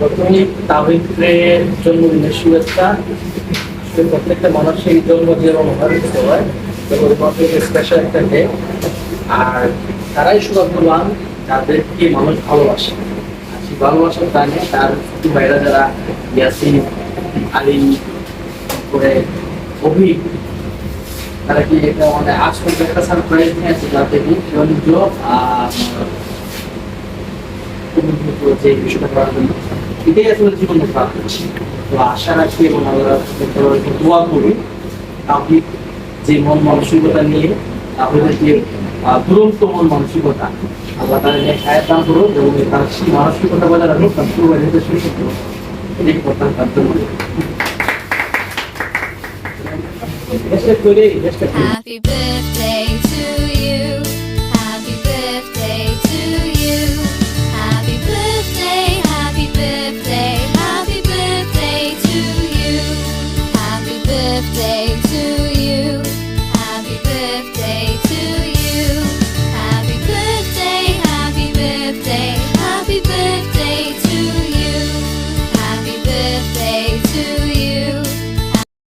প্রথমেই তাহিদের জন্মদিনের শুভেচ্ছা। আসলে প্রত্যেকটা মানুষের জন্মদিন এবং অনুভূত হয় স্পেশাল একটা ডে আর তারাই সৌভাগ্যবান যাদেরকে মানুষ ভালোবাসে। আর সেই ভালোবাসার টানে তার ভাইরা যারা ইয়াসিন, আলী করে অভি, তারা কি এটা মানে আজ পর্যন্ত একটা সারপ্রাইজ নিয়েছে যাতে কি বাণিজ্য যে বিষয়টা করার জন্য। এটাই আসলে জীবনে প্রাপ্ত তো আশা রাখি এবং আমরা দোয়া করি আপনি যে মন মানসিকতা নিয়ে আমাদের যে দুরন্ত মন মানসিকতা, আল্লাহ তাদের নিয়ে খায়ের দান করুন এবং তার সেই মানসিকতা বজায় রাখুন তার যেতে শুরু করতে তার করে Happy birthday to happy birthday.